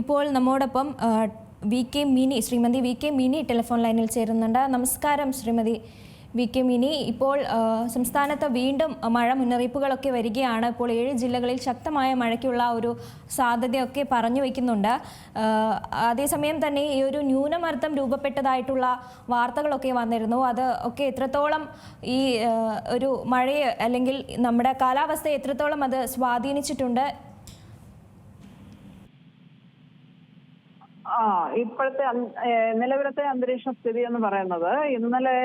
ഇപ്പോൾ നമ്മോടൊപ്പം V K Mini Shrimati V K Mini telephone ലൈനിൽ ചേരുന്നുണ്ട്. നമസ്കാരം ശ്രീമതി വി കെ മിനി. ഇപ്പോൾ സംസ്ഥാനത്ത് വീണ്ടും മഴ മുന്നറിയിപ്പുകളൊക്കെ വരികയാണ്. ഇപ്പോൾ ഏഴ് ജില്ലകളിൽ ശക്തമായ മഴയ്ക്കുള്ള ഒരു സാധ്യതയൊക്കെ പറഞ്ഞു വയ്ക്കുന്നുണ്ട്. അതേസമയം തന്നെ ഈ ഒരു ന്യൂനമർദ്ദം രൂപപ്പെട്ടതായിട്ടുള്ള വാർത്തകളൊക്കെ വന്നിരുന്നു. അത് ഒക്കെ എത്രത്തോളം ഈ ഒരു മഴയെ അല്ലെങ്കിൽ നമ്മുടെ കാലാവസ്ഥയെ എത്രത്തോളം അത് സ്വാധീനിച്ചിട്ടുണ്ട് ആ ഇപ്പോഴത്തെ നിലവിലത്തെ അന്തരീക്ഷ സ്ഥിതി എന്ന് പറയുന്നത് ഇന്നലെ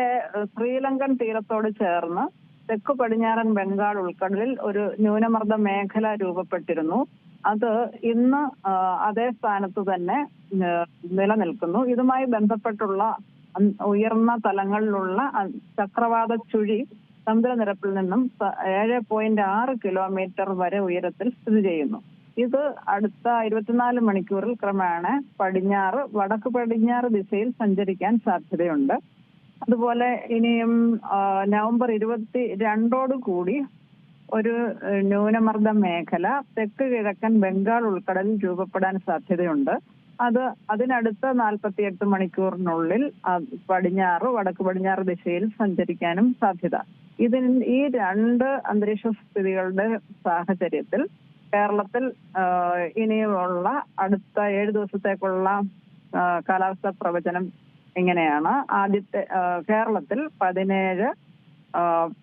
ശ്രീലങ്കൻ തീരത്തോട് ചേർന്ന് തെക്ക് പടിഞ്ഞാറൻ ബംഗാൾ ഉൾക്കടലിൽ ഒരു ന്യൂനമർദ്ദ മേഖല രൂപപ്പെട്ടിരുന്നു. അത് ഇന്ന് അതേ സ്ഥാനത്ത് തന്നെ നിലനിൽക്കുന്നു. ഇതുമായി ബന്ധപ്പെട്ടുള്ള ഉയർന്ന തലങ്ങളിലുള്ള ചക്രവാത ചുഴി സമുദ്രനിരപ്പിൽ നിന്നും ഏഴ് പോയിന്റ് ആറ് കിലോമീറ്റർ വരെ ഉയരത്തിൽ സ്ഥിതി ചെയ്യുന്നു. ഇത് അടുത്ത ഇരുപത്തിനാല് മണിക്കൂറിൽ ക്രമേണ പടിഞ്ഞാറ് വടക്ക് പടിഞ്ഞാറ് ദിശയിൽ സഞ്ചരിക്കാൻ സാധ്യതയുണ്ട്. അതുപോലെ ഇനിയും നവംബർ ഇരുപത്തി രണ്ടോടു കൂടി ഒരു ന്യൂനമർദ്ദ മേഖല തെക്ക് കിഴക്കൻ ബംഗാൾ ഉൾക്കടലിൽ രൂപപ്പെടാൻ സാധ്യതയുണ്ട്. അത് അതിനടുത്ത നാൽപ്പത്തിയെട്ട് മണിക്കൂറിനുള്ളിൽ പടിഞ്ഞാറ് വടക്ക് പടിഞ്ഞാറ് ദിശയിൽ സഞ്ചരിക്കാനും സാധ്യത. ഇതിന് ഈ രണ്ട് അന്തരീക്ഷ സ്ഥിതികളുടെ സാഹചര്യത്തിൽ കേരളത്തിൽ ഇനിയുള്ള അടുത്ത ഏഴ് ദിവസത്തേക്കുള്ള കാലാവസ്ഥ പ്രവചനം ഇങ്ങനെയാണ്. ആദ്യത്തെ കേരളത്തിൽ പതിനേഴ്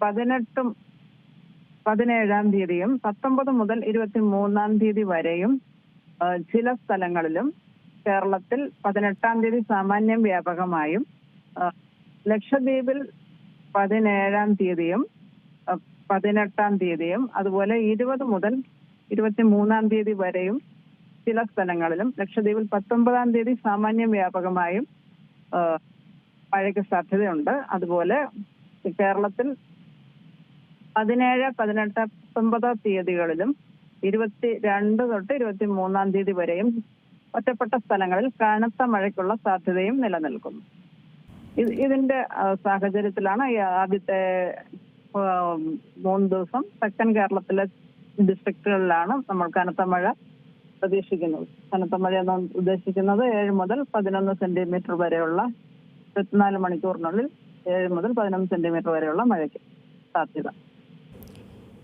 പതിനെട്ടും പതിനേഴാം തീയതിയും പത്തൊമ്പത് മുതൽ ഇരുപത്തി മൂന്നാം തീയതി വരെയും ചില സ്ഥലങ്ങളിലും കേരളത്തിൽ പതിനെട്ടാം തീയതി സാമാന്യം വ്യാപകമായും ലക്ഷദ്വീപിൽ പതിനേഴാം തീയതിയും പതിനെട്ടാം തീയതിയും അതുപോലെ ഇരുപത് മുതൽ ഇരുപത്തി മൂന്നാം തീയതി വരെയും ചില സ്ഥലങ്ങളിലും ലക്ഷദ്വീപിൽ പത്തൊമ്പതാം തീയതി സാമാന്യം വ്യാപകമായും മഴയ്ക്ക് സാധ്യതയുണ്ട്. അതുപോലെ കേരളത്തിൽ പതിനേഴ് പതിനെട്ട് പത്തൊമ്പത് തീയതികളിലും ഇരുപത്തി രണ്ട് തൊട്ട് ഇരുപത്തി മൂന്നാം തീയതി വരെയും ഒറ്റപ്പെട്ട സ്ഥലങ്ങളിൽ കനത്ത മഴയ്ക്കുള്ള സാധ്യതയും നിലനിൽക്കുന്നു. ഇത് ഇതിന്റെ സാഹചര്യത്തിലാണ് ഈ ആദ്യത്തെ മൂന്ന് ദിവസം തെക്കൻ കേരളത്തിലെ ഡിസ്ട്രിക്റ്റുകളിലാണ് നമ്മൾ കനത്ത മഴ പ്രതീക്ഷിക്കുന്നത്. കനത്ത മഴ എന്ന് ഉദ്ദേശിക്കുന്നത് ഏഴ് മുതൽ പതിനൊന്ന് സെന്റിമീറ്റർ വരെയുള്ള ഇരുപത്തിനാല് മണിക്കൂറിനുള്ളിൽ ഏഴ് മുതൽ പതിനൊന്ന് സെന്റിമീറ്റർ വരെയുള്ള മഴയ്ക്ക് സാധ്യത.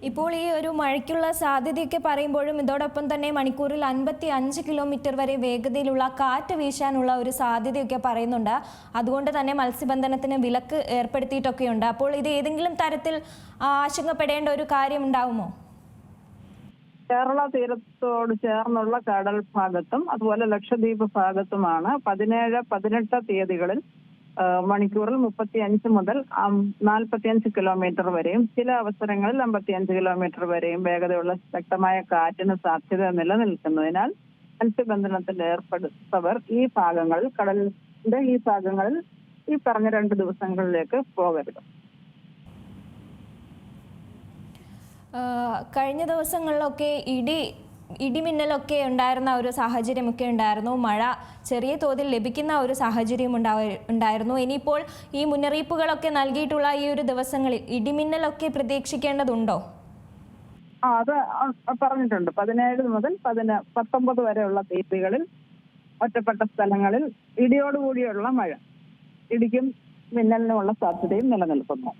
ഇപ്പോൾ ഈ ഒരു മഴയ്ക്കുള്ള സാധ്യതയൊക്കെ പറയുമ്പോഴും ഇതോടൊപ്പം തന്നെ മണിക്കൂറിൽ അൻപത്തി അഞ്ച് കിലോമീറ്റർ വരെ വേഗതയിലുള്ള കാറ്റ് വീശാനുള്ള ഒരു സാധ്യതയൊക്കെ പറയുന്നുണ്ട്. അതുകൊണ്ട് തന്നെ മത്സ്യബന്ധനത്തിന് വിലക്ക് ഏർപ്പെടുത്തിയിട്ടൊക്കെയുണ്ട്. അപ്പോൾ ഇത് ഏതെങ്കിലും തരത്തിൽ ആശങ്കപ്പെടേണ്ട ഒരു കാര്യം ഉണ്ടാവുമോ? കേരള തീരത്തോട് ചേർന്നുള്ള കടൽ ഭാഗത്തും അതുപോലെ ലക്ഷദ്വീപ് ഭാഗത്തുമാണ് പതിനേഴ് പതിനെട്ട് തീയതികളിൽ മണിക്കൂറിൽ മുപ്പത്തി അഞ്ച് മുതൽ നാൽപ്പത്തിയഞ്ച് കിലോമീറ്റർ വരെയും ചില അവസരങ്ങളിൽ അമ്പത്തിയഞ്ച് കിലോമീറ്റർ വരെയും വേഗതയുള്ള ശക്തമായ കാറ്റിന് സാധ്യത നിലനിൽക്കുന്നതിനാൽ മത്സ്യബന്ധനത്തിൽ ഏർപ്പെടുത്തവർ ഈ ഭാഗങ്ങളിൽ കടലിന്റെ ഈ ഭാഗങ്ങളിൽ ഈ പറഞ്ഞ രണ്ട് ദിവസങ്ങളിലേക്ക് പോകരുത് ആ, കഴിഞ്ഞ ദിവസങ്ങളിലൊക്കെ ഇടി ഇടിമിന്നലൊക്കെ ഉണ്ടായിരുന്ന ഒരു സാഹചര്യമൊക്കെ ഉണ്ടായിരുന്നു. മഴ ചെറിയ തോതിൽ ലഭിക്കുന്ന ഒരു സാഹചര്യം ഉണ്ടായിരുന്നു. ഇനിയിപ്പോൾ ഈ മുന്നറിയിപ്പുകളൊക്കെ നൽകിയിട്ടുള്ള ഈ ഒരു ദിവസങ്ങളിൽ ഇടിമിന്നലൊക്കെ പ്രതീക്ഷിക്കേണ്ടതുണ്ടോ? ആ അത് പറഞ്ഞിട്ടുണ്ട്. പതിനേഴ് മുതൽ പതിന പത്തൊമ്പത് വരെയുള്ള തീയതികളിൽ ഒറ്റപ്പെട്ട സ്ഥലങ്ങളിൽ ഇടിയോടുകൂടിയുള്ള മഴ. ഇടിക്കും മിന്നലിനുമുള്ള സാധ്യതയും നിലനിൽക്കുന്നു.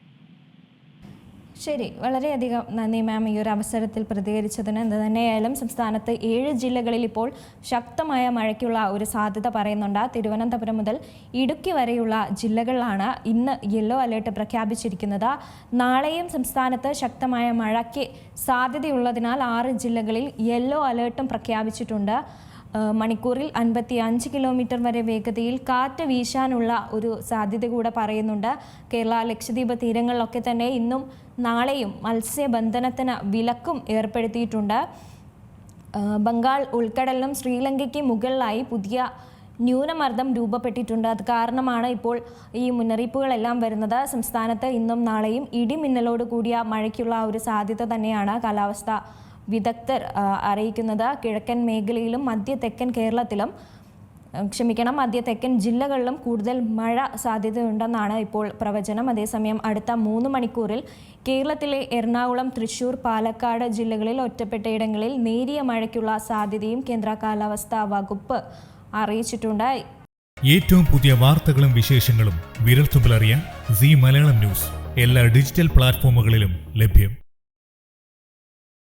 ശരി വളരെയധികം നന്ദി മാം ഈ ഒരു അവസരത്തിൽ പ്രതികരിച്ചതിന്. എന്ത് തന്നെയായാലും സംസ്ഥാനത്ത് ഏഴ് ജില്ലകളിൽ ഇപ്പോൾ ശക്തമായ മഴയ്ക്കുള്ള ഒരു സാധ്യത പറയുന്നുണ്ട്. തിരുവനന്തപുരം മുതൽ ഇടുക്കി വരെയുള്ള ജില്ലകളിലാണ് ഇന്ന് യെല്ലോ അലേർട്ട് പ്രഖ്യാപിച്ചിരിക്കുന്നത്. നാളെയും സംസ്ഥാനത്ത് ശക്തമായ മഴയ്ക്ക് സാധ്യതയുള്ളതിനാൽ ആറ് ജില്ലകളിൽ യെല്ലോ അലേർട്ടും പ്രഖ്യാപിച്ചിട്ടുണ്ട്. മണിക്കൂറിൽ അൻപത്തി അഞ്ച് കിലോമീറ്റർ വരെ വേഗതയിൽ കാറ്റ് വീശാനുള്ള ഒരു സാധ്യത കൂടെ പറയുന്നുണ്ട്. കേരള ലക്ഷദ്വീപ് തീരങ്ങളിലൊക്കെ തന്നെ ഇന്നും നാളെയും മത്സ്യബന്ധനത്തിന് വിലക്കും ഏർപ്പെടുത്തിയിട്ടുണ്ട്. ബംഗാൾ ഉൾക്കടലിനും ശ്രീലങ്കയ്ക്ക് മുകളിലായി പുതിയ ന്യൂനമർദ്ദം രൂപപ്പെട്ടിട്ടുണ്ട്. അത് കാരണമാണ് ഇപ്പോൾ ഈ മുന്നറിയിപ്പുകളെല്ലാം വരുന്നത്. സംസ്ഥാനത്ത് ഇന്നും നാളെയും ഇടിമിന്നലോട് കൂടിയ മഴയ്ക്കുള്ള ഒരു സാധ്യത തന്നെയാണ് കാലാവസ്ഥ വിദഗ്ധർ അറിയിക്കുന്നത് കിഴക്കൻ മേഖലയിലും മധ്യ തെക്കൻ കേരളത്തിലും. ക്ഷമിക്കണം മധ്യ തെക്കൻ ജില്ലകളിലും കൂടുതൽ മഴ സാധ്യതയുണ്ടെന്നാണ് ഇപ്പോൾ പ്രവചനം. അതേസമയം അടുത്ത മൂന്ന് മണിക്കൂറിൽ കേരളത്തിലെ എറണാകുളം തൃശൂർ പാലക്കാട് ജില്ലകളിൽ ഒറ്റപ്പെട്ടയിടങ്ങളിൽ നേരിയ മഴയ്ക്കുള്ള സാധ്യതയും കേന്ദ്ര കാലാവസ്ഥാ വകുപ്പ് അറിയിച്ചിട്ടുണ്ട്. ഏറ്റവും പുതിയ വാർത്തകളും വിശേഷങ്ങളും വിരൽത്തുമ്പിലറിയാൻ സി മലയാളം ന്യൂസ്. എല്ലാ ഡിജിറ്റൽ പ്ലാറ്റ്ഫോമുകളിലും ലഭ്യം.